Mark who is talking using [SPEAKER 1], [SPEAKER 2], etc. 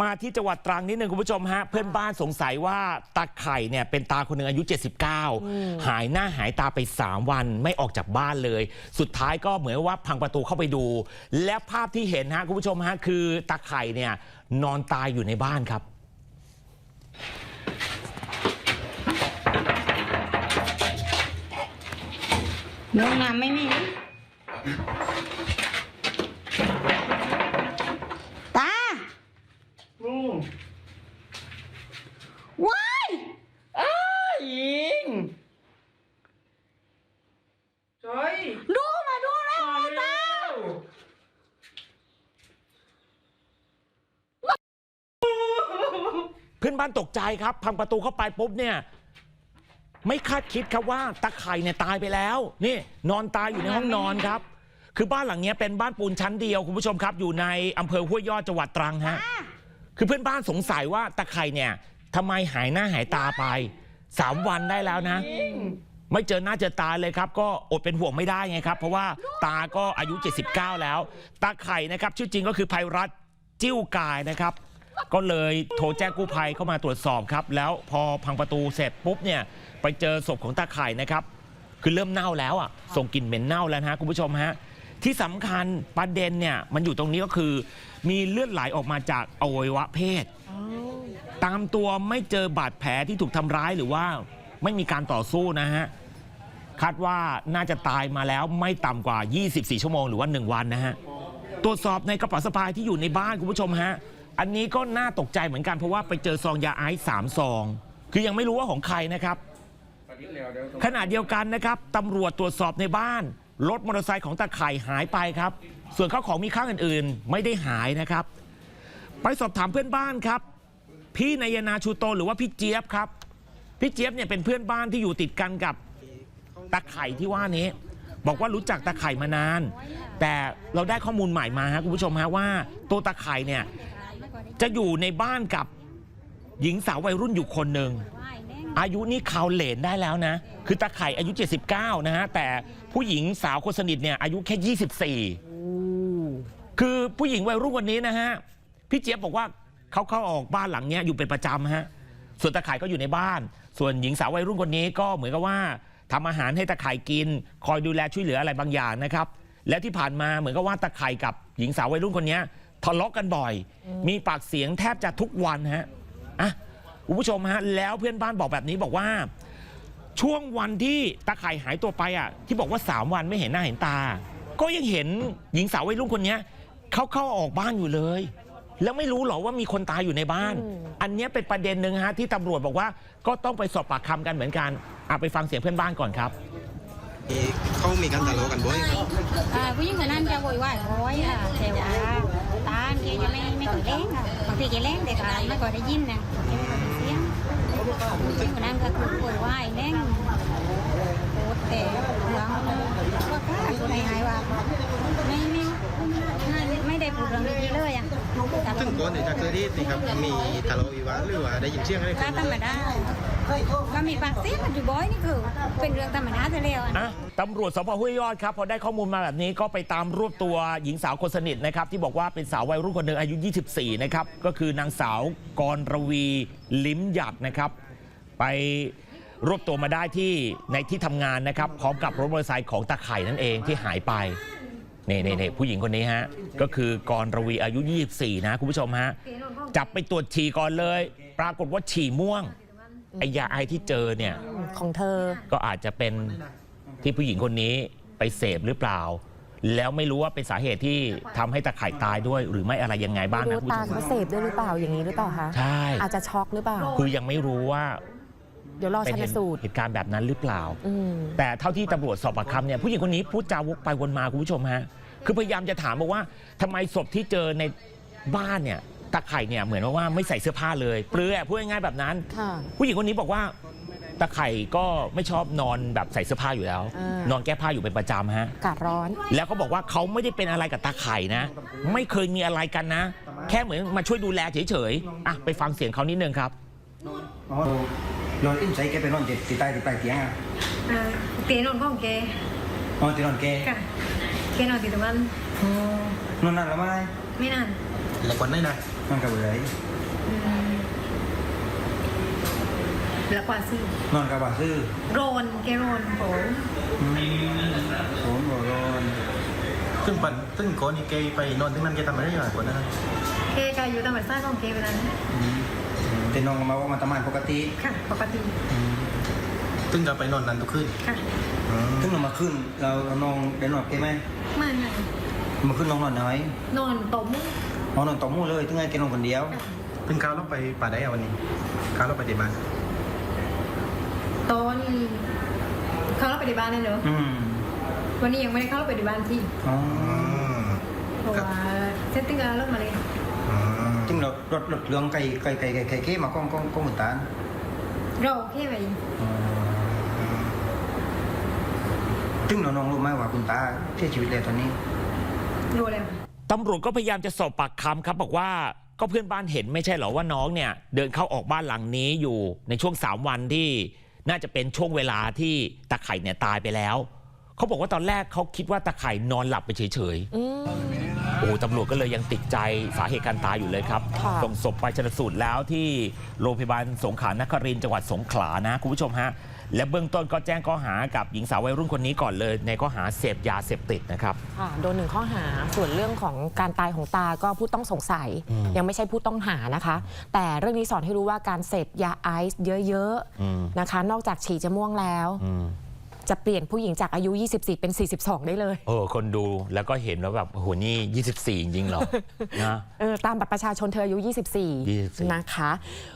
[SPEAKER 1] มาที่จังหวัดตรังนิดนึงคุณผู้ชมฮะเพื่อนบ้านสงสัยว่าตาไข่เนี่ยเป็นตาคนหนึ่งอายุ 79 หายหน้าหายตาไป 3 วันไม่ออกจากบ้านเลย สุดท้ายก็เหมือนว่าพังประตูเข้าไปดู และภาพที่เห็นฮะคุณผู้ชมฮะคือตาไข่เนี่ยนอนตายอยู่ในบ้านครับ
[SPEAKER 2] น้องน้ำไม่มี ตา ว้าย
[SPEAKER 1] ยิง
[SPEAKER 3] จอย
[SPEAKER 2] ดูมาดูแล้วตา
[SPEAKER 1] เพื่อนบ้านตกใจครับพังประตูเข้าไปปุ๊บเนี่ย ไม่คาดคิดครับว่าตาไข่เนี่ยตายไปแล้ว นี่ นอนตายอยู่ในห้องนอนครับ คือบ้านหลังเนี้ยเป็นบ้านปูนชั้นเดียวคุณผู้ชมครับ อยู่ในอำเภอห้วยยอดจังหวัดตรังฮะคือเพื่อนบ้านสงสัยว่าตาไข่เนี่ยทำไมหายหน้าหายตาไปสามวันได้แล้วนะ ไม่เจอหน้าเจอตาเลยครับ ก็อดเป็นห่วงไม่ได้ไงครับ เพราะว่าตาก็อายุ 79 แล้ว ตาไข่นะครับ ชื่อจริงก็คือภัยรัตจิ้วกายนะครับ ก็เลยโทรแจ้งกู้ภัยเข้ามาตรวจสอบครับ แล้วพอพังประตูเสร็จปุ๊บเนี่ยไปเจอศพของตาไข่นะครับคือเริ่มเน่าแล้วอะส่งกลิ่นเหม็นเน่าแล้วนะฮะคุณผู้ชมฮะที่สำคัญประเด็นเนี่ยมันอยู่ตรงนี้ก็คือ มีเลือดไหลออกมาจากอวัยวะเพศ ตามตัวไม่เจอบาดแผลที่ถูกทำร้ายหรือว่าไม่มีการต่อสู้นะฮะ คาดว่าน่าจะตายมาแล้วไม่ต่ำกว่า 24 ชั่วโมงหรือว่า 1 วันนะฮะ ตรวจสอบในกระเป๋าสะพายที่อยู่ในบ้านคุณผู้ชมฮะ อันนี้ก็น่าตกใจเหมือนกันเพราะว่าไปเจอซองยาไอซ์สามซอง คือยังไม่รู้ว่าของใครนะครับ ขณะเดียวกันนะครับตำรวจตรวจสอบในบ้านรถมอเตอร์ไซค์ของตาไข่หายไปครับ ส่วนข้าวของมีค่าอื่นๆ ไม่ได้หายนะครับ ไปสอบถามเพื่อนบ้านครับ พี่นายนาชูโตหรือว่าพี่เจี๊ยบครับ พี่เจี๊ยบเนี่ยเป็นเพื่อนบ้านที่อยู่ติดกันกับ ตาไข่ที่ว่านี้ บอกว่ารู้จักตาไข่มานาน แต่เราได้ข้อมูลใหม่มาฮะคุณผู้ชมฮะว่าตัวตาไข่เนี่ยจะอยู่ในบ้านกับหญิงสาววัยรุ่นอยู่คนหนึ่งอายุนี่เขาวเหลนได้แล้วนะ คือตาไข่อายุ 79 นะฮะ แต่ผู้หญิงสาวคนสนิทเนี่ยอายุแค่ 24 คือผู้หญิงวัยรุ่นคนนี้นะฮะ พี่เจี๊ยบบอกว่าเขาเข้าออกบ้านหลังเนี้ยอยู่เป็นประจำฮะ ส่วนตาไข่ก็อยู่ในบ้าน ส่วนหญิงสาววัยรุ่นคนนี้ก็เหมือนกับว่า ทำอาหารให้ตาไข่กิน คอยดูแลช่วยเหลืออะไรบางอย่างนะครับ และที่ผ่านมาเหมือนกับว่าตาไข่กับหญิงสาววัยรุ่นคนนี้ทะเลาะกันบ่อย มีปากเสียงแทบจะทุกวันฮะอะคุณผู้ชมฮะแล้วเพื่อนบ้านบอกแบบนี้บอกว่า ช่วงวันที่ตาไข่หายตัวไปอะที่บอกว่า 3 วันไม่เห็นหน้าเห็นตา ก็ยังเห็นหญิงสาววัยรุ่นคนเนี้ยเขาเข้าออกบ้านอยู่เลย แล้วไม่รู้หรอว่ามีคนตายอยู่ในบ้าน อันเนี้ยเป็นประเด็นหนึ่งฮะที่ตำรวจบอกว่าก็ต้องไปสอบปากคำกันเหมือนกันอะไปฟังเสียงเพื่อนบ้านก่อนครับ
[SPEAKER 4] เขามีการทะเลาะกันบ่อยครับ
[SPEAKER 2] อ่าผู้หญิงคนนั้นจะโวยวายโอยอะแต่ว่าตาแกจะไม่ไม่ค่อยแรงอะบางทีแกแรงแต่ตาไม่ค่อยได้ยินนะแกไม่ค่อยได้เสียงผู้หญิงคนนั้นก็คือโวยวายแรงโคตรแต่เรื่องก็กล้าคนไหนๆว่าไม่ไม่ไม่ไม่ได้พูดเรื่องดีๆเลยอะแต่
[SPEAKER 4] ซึ่งก่อนที่จะเกิดเหตุนี่ครับมีทะเลาะวิวาทหรือว่าได้ยินเสียงอะไร
[SPEAKER 2] ก็ธรรมดาก็มีปากเสียงกันอยู่บ่อยนี่คือเป็นเรื่องธรรมดาไปแล้วอะ
[SPEAKER 1] อะตำรวจสพห้วยยอดครับพอได้ข้อมูลมาแบบนี้ก็ไปตามรวบตัวหญิงสาวคนสนิทนะครับที่บอกว่าเป็นสาววัยรุ่นคนหนึ่งอายุ 24 นะครับก็คือนางสาวกรรวีลิ้มหยัดนะครับ ไปรวบตัวมาได้ที่ในที่ทำงานนะครับ พร้อมกับรถมอเตอร์ไซค์ของตาไข่นั่นเองที่หายไป นี่นี่นี่ผู้หญิงคนนี้ฮะ ก็คือกรรวีอายุ 24 นะคุณผู้ชมฮะ จับไปตรวจฉี่ก่อนเลย ปรากฏว่าฉี่ม่วงไอยาไอที่เจอเนี่ย
[SPEAKER 5] ของเธอ
[SPEAKER 1] ก็อาจจะเป็นที่ผู้หญิงคนนี้ไปเสพหรือเปล่า แล้วไม่รู้ว่าเป็นสาเหตุที่ทำให้ตะไคร่ตายด้วย หรือไม่อะไรยังไงบ้าง
[SPEAKER 5] ไม่
[SPEAKER 1] นะ
[SPEAKER 5] รู้
[SPEAKER 1] คุณ
[SPEAKER 5] ตา
[SPEAKER 1] ผู้ช
[SPEAKER 5] เขา
[SPEAKER 1] ม
[SPEAKER 5] เสพด้วยหรือเปล่าอย่างนี้หรือเปล่าคะ
[SPEAKER 1] ใช่
[SPEAKER 5] อาจจะช็อกหรือเปล่า
[SPEAKER 1] คือยังไม่รู้ว่า
[SPEAKER 5] เดี๋ยวรอ
[SPEAKER 1] เป็น
[SPEAKER 5] ชัน
[SPEAKER 1] เหตุ
[SPEAKER 5] สูตร
[SPEAKER 1] เหตุการณ์แบบนั้นหรือเปล่า
[SPEAKER 5] อืม
[SPEAKER 1] แต่เท่าที่ตำรวจสอบปากคำเนี่ยผู้หญิงคนนี้พูดจาวกไปวนมาคุณผู้ชมฮะคือพยายามจะถามบอกว่าทำไมศพที่เจอในบ้านเนี่ยตะไคร่เนี่ยเหมือนว่าไม่ใส่เสื้อผ้าเลยเปลือยพูดง่ายๆแบบนั้น
[SPEAKER 5] ค่ะ
[SPEAKER 1] ผู้หญิงคนนี้บอกว่าตะไคร่ก็ไม่ชอบนอนแบบใส่เสื้อผ้าอยู่แล้ว
[SPEAKER 5] อ่าน
[SPEAKER 1] นอนแก้ผ้าอยู่เป็นประจำฮะ
[SPEAKER 5] อากาศร้อน
[SPEAKER 1] แล้วเขาบอกว่าเขาไม่ได้เป็นอะไรกับตาไข่นะ ไม่เคยมีอะไรกันนะ แค่เหมือนมาช่วยดูแลเฉยๆอะไปฟังเสียงเขานิดนึงครับ
[SPEAKER 4] อ๋อ นอนอินใจแกไปนอนติดติดใต้ติดใต้เตียงอะ
[SPEAKER 6] อ่าเตียงนอนของแก
[SPEAKER 4] นอนติดนอนแก
[SPEAKER 6] ค่ะแกนอนติดตรงนั้น
[SPEAKER 4] นอนนานแล้วไหม
[SPEAKER 6] ไม่นาน
[SPEAKER 4] แล้วก่อนไหนนะนอนกับอะไร
[SPEAKER 6] แล้วกว่าซื้อน
[SPEAKER 4] อนกับว่าซื้อ
[SPEAKER 6] โรนแกโรนโห
[SPEAKER 4] อืมโหนบ่ร้อน
[SPEAKER 3] ซึ่งปันซึ่งก่อนนี่แกไปนอนที่นั่นแกทำอะไรอยู่ก่อนหนานั้น
[SPEAKER 6] เกก็อยู่ตามบัตรซ่าของเกเวลานั้น
[SPEAKER 4] อืม แต่น้องก็มาว่ามันทำงานปกติ
[SPEAKER 6] ค่ะ ปกติ
[SPEAKER 3] ซึ่งก็ไปนอนนั้นทุกคืน
[SPEAKER 6] ค่ะ
[SPEAKER 3] อืม
[SPEAKER 4] ถึงเรามาขึ้นเราเราน้องได้นอนกับแกไหม
[SPEAKER 6] ไม่ไม่
[SPEAKER 4] มาขึ้นน้องนอนน้อย
[SPEAKER 6] นอนตบมุ้ง
[SPEAKER 4] น้องนอนต่อหมู่เลยถึงไงแกนอนคนเดียว
[SPEAKER 3] ซึ่งข้าวเราไปป่าได้อะวันนี้ข้าวเราไปเดบ้าน
[SPEAKER 6] ตอนเขาเราไปในบ้านเลยเนอะ
[SPEAKER 4] อืม
[SPEAKER 6] วันนี้ยังไม่ได้เข้าไปในบ้านที่
[SPEAKER 4] อ๋อ
[SPEAKER 3] อืม
[SPEAKER 6] เพราะว่าเซตติ้งการรถมาเลย
[SPEAKER 3] อืม
[SPEAKER 4] จึงเรารถรถเรืองไก่ไก่ไก่ไก่ไก่เก้มาก้องก้องก้องหมุนตาล
[SPEAKER 6] เราแค่ไป
[SPEAKER 4] อ๋อซึ่งเราน้องรู้ไหมว่าคุณตาเสียชีวิตแล้วตอนนี้
[SPEAKER 6] รู้แล้ว
[SPEAKER 1] ตำรวจก็พยายามจะสอบปากคำครับบอกว่าก็เพื่อนบ้านเห็นไม่ใช่เหรอว่าน้องเนี่ย เดินเข้าออกบ้านหลังนี้อยู่ในช่วง 3 วันที่น่าจะเป็นช่วงเวลาที่ตาไข่เนี่ยตายไปแล้ว เขาบอกว่าตอนแรกเขาคิดว่าตาไข่นอนหลับไปเฉยๆ
[SPEAKER 5] อืม
[SPEAKER 1] โอ้ตำรวจก็เลยยังติดใจสาเหตุการตายอยู่เลยครับ
[SPEAKER 5] ค่ะ
[SPEAKER 1] ส่งศพไปชนสูตรแล้วที่โรงพยาบาลสงขลานครินทร์จังหวัดสงขลานะคุณผู้ชมฮะ และเบื้องต้นก็แจ้งข้อหากับหญิงสาววัยรุ่นคนนี้ก่อนเลย ในข้อหาเสพยาเสพติดนะครับ
[SPEAKER 5] ค่ะโดนหนึ่งข้อหาส่วนเรื่องของการตายของตาก็ผู้ต้องสงสัย
[SPEAKER 1] อืม
[SPEAKER 5] ยังไม่ใช่ผู้ต้องหานะคะ แต่เรื่องนี้สอนให้รู้ว่าการเสพยาไอซ์เยอะ
[SPEAKER 1] อืม
[SPEAKER 5] ๆนะคะ นอกจากฉี่จะม่วงแล้ว
[SPEAKER 1] อืม
[SPEAKER 5] จะเปลี่ยนผู้หญิงจากอายุ 24 เป็น 42 ได้เลย
[SPEAKER 1] เออคนดูแล้วก็เห็นแล้วแบบโอ้โหนี่ 24 จริงๆเหรอนะ
[SPEAKER 5] เออตามบัตรประชาชนเธออายุ
[SPEAKER 1] 24
[SPEAKER 5] 24 นะคะ